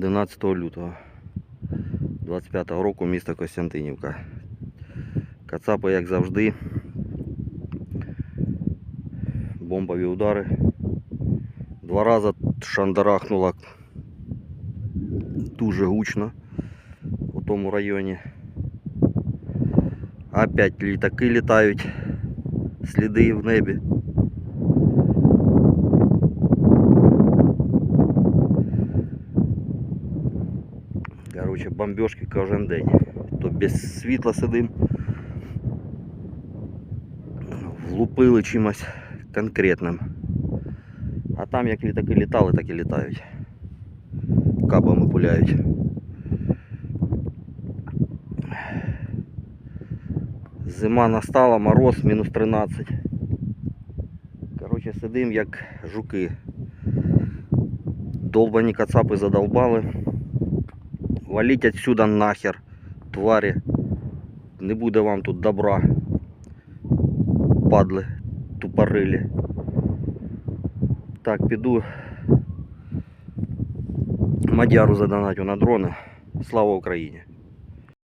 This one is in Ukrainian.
11 лютого 25 року місто Костянтинівка. Кацапи, як завжди. Бомбові удари. Два рази шандарахнуло дуже гучно у тому районі. Опять літаки літають, сліди в небі. Короче, бомбежки кожен день. То без світла сидим. Влупили чимось конкретним. А там як літаки літали, так і літають. Кабами пуляють. Зима настала, мороз мінус 13. Короче, сидим як жуки. Долбані кацапи задолбали. Валіть отсюда нахер, тварі. Не буде вам тут добра. Падли, тупорилі. Так, піду. Мадяру задонатю на дрони. Слава Україні!